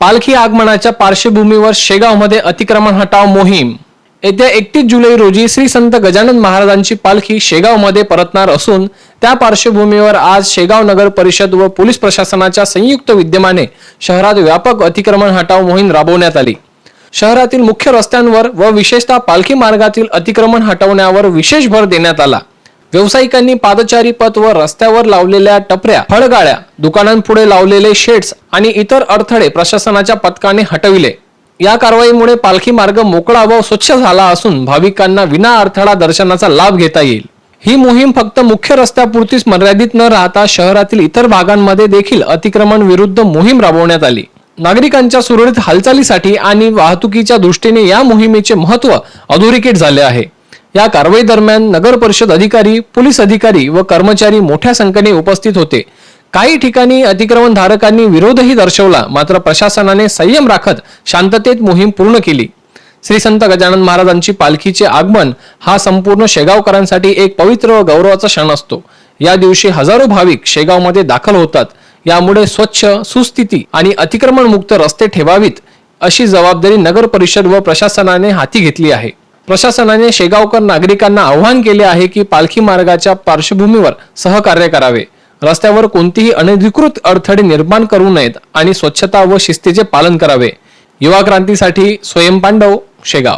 पालखी आगमनाच्या पार्श्वभूमीवर शेगावमध्ये अतिक्रमण हटाव मोहीम. येत्या एकतीस जुलै रोजी श्री संत गजानन महाराजांची पालखी शेगावमध्ये परतणार असून त्या पार्श्वभूमीवर आज शेगाव नगर परिषद व पोलीस प्रशासनाच्या संयुक्त विद्यमाने शहरात व्यापक अतिक्रमण हटाव मोहीम राबवण्यात आली. शहरातील मुख्य रस्त्यांवर व विशेषतः पालखी मार्गातील अतिक्रमण हटवण्यावर विशेष भर देण्यात आला. व्यावसायिकांनी पादचारी पथ व रस्त्यावर लावलेल्या टपऱ्या फळगाळ्या दुकानांपुढे लावलेले शेड्स आणि इतर अडथळे प्रशासनाच्या पथकाने हटविले. या कारवाईमुळे पालखी मार्ग मोकळा व स्वच्छ झाला असून भाविकांना विना अडथळा दर्शनाचा लाभ घेता येईल. ही मोहीम फक्त मुख्य रस्त्यापुरतीच मर्यादित न राहता शहरातील इतर भागांमध्ये देखील अतिक्रमण विरुद्ध मोहीम राबवण्यात आली. नागरिकांच्या सुरळीत हालचालीसाठी आणि वाहतुकीच्या दृष्टीने या मोहिमेचे महत्त्व अधोरेखित झाले आहे. या कारवाई दरम्यान नगर परिषद अधिकारी पोलीस अधिकारी व कर्मचारी मोठ्या संख्येने उपस्थित होते. काही ठिकाणी अतिक्रमण धारकांनी विरोधही दर्शवला मात्र प्रशासनाने संयम राखत शांततेत मोहीम पूर्ण केली. श्री संत गजानन महाराजांची पालखीचे आगमन हा संपूर्ण शेगावकरांसाठी एक पवित्र व गौरवाचा क्षण असतो. या दिवशी हजारो भाविक शेगावमध्ये दाखल होतात. यामुळे स्वच्छ सुस्थिती आणि अतिक्रमण मुक्त रस्ते ठेवावीत अशी जबाबदारी नगर परिषद व प्रशासनाने हाती घेतली आहे. प्रशासनाने शेगावकर नागरिकांना आवाहन केले आहे की पालखी मार्गाच्या पार्श्वभूमीवर सहकार्य करावे. रस्त्यावर कोणतीही अनधिकृत अडथळे निर्माण करू नयेत आणि स्वच्छता व शिस्तीचे पालन करावे. युवा क्रांतीसाठी स्वयंपांडव शेगाव.